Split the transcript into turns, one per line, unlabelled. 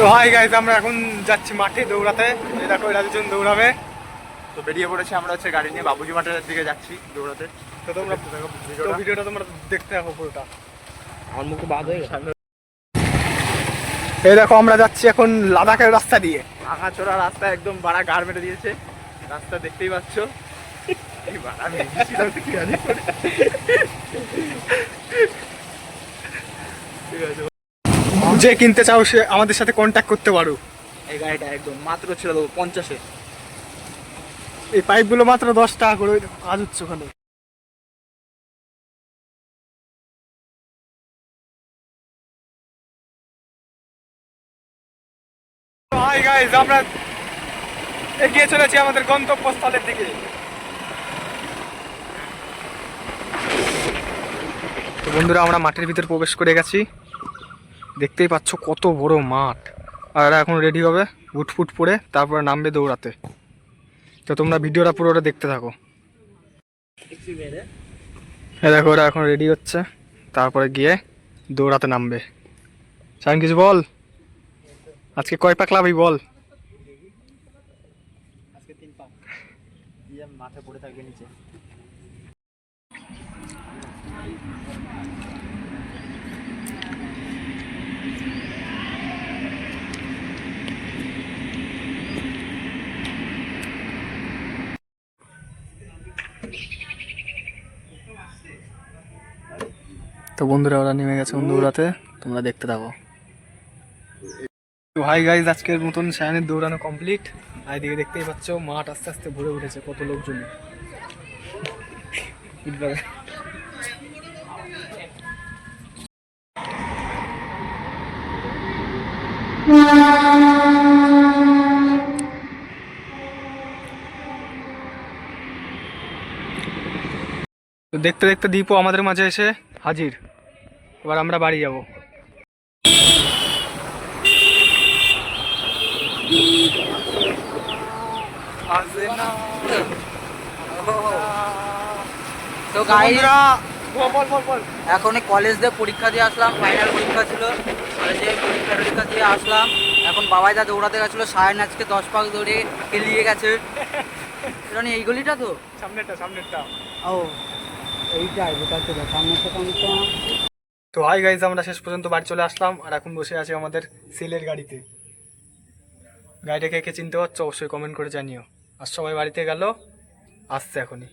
তো hi guys আমরা এখন যাচ্ছি মাঠে দৌড়াতে। এই দেখো এরা দুজন দৌড়াবে।
তো বেরিয়ে পড়েছি আমরা হচ্ছে গাড়ি নিয়ে বাবুজি মাঠের দিকে যাচ্ছি দৌড়াতে।
তো তোমরা তো ভিডিওটা। তোমরা দেখতে থাকো পুরোটা।
আমার মুখে বাদ হয়ে গেছে।
এই দেখো আমরা যাচ্ছি এখন লাদাখের রাস্তা দিয়ে।
ভাঙা চোরা রাস্তা একদম বাড়া গাড় মেরে দিয়েছে। রাস্তা দেখতেই পাচ্ছ। ঠিক আছে
যে কিনতে চাও সে আমাদের সাথে কন্ট্যাক্ট করতে পারো।
এই গাড়িটা একদম মাত্র ছিল দেবো পঞ্চাশে।
এই পাইপগুলো মাত্র দশ টাকা করে কাজ হচ্ছে ওখানে। হাই গাইজ আমরা এগিয়ে চলেছি আমাদের গন্তব্যস্থলের দিকে। বন্ধুরা আমরা মাঠের ভিতর প্রবেশ করে গেছি। দেখতেই পাচ্ছ কত বড় মাঠ। আর এরা এখন রেডি হবে বুট ফুট পরে তারপরে নামবে দৌড়াতে। তো তোমরা ভিডিওটা পুরোটা দেখতে থাকো। দেখো, ওরা এখন রেডি হচ্ছে। তারপরে গিয়ে দৌড়াতে নামবে। সাইন কিছু বল। আজকে কয় পাক লাভই বল।
মাথা পড়ে থাকবে নিচে।
তো বন্ধুরা, ওরা নেমে গেছে দৌড়াতে তোমরা দেখতে থাকো। তো হাই গাইজ আজকের মতন সায়ানের দৌড়ানো কমপ্লিট আর এদিকে দেখতেই পাচ্ছ, মাঠ আস্তে আস্তে ভরে উঠেছে কত লোকজন। দেখতে দেখতে দীপও আমাদের মাঝে এসে হাজির। এবার আমরা বাড়ি যাব।
তো এখন কলেজ দিয়ে পরীক্ষা দিয়ে আসলাম ফাইনাল পরীক্ষা ছিল। কলেজে পরীক্ষা টরীক্ষা দিয়ে আসলাম। এখন বাবাই দা দৌড়াতে গেছিল সায়ন আজকে দশ পাক দৌড়ে খেলিয়ে গেছে। এই গলিটা তো?
সামনেরটা সামনেরটা।
ও।
তো হাই গাইজ আমরা শেষ পর্যন্ত বাড়ি চলে আসলাম, আর এখন বসে আছি আমাদের সেলের গাড়িতে। গাড়িটাকে কে চিনতে পারছ, অবশ্যই কমেন্ট করে জানিও। আর সবাই বাড়িতে গেল, আসছে এখনই।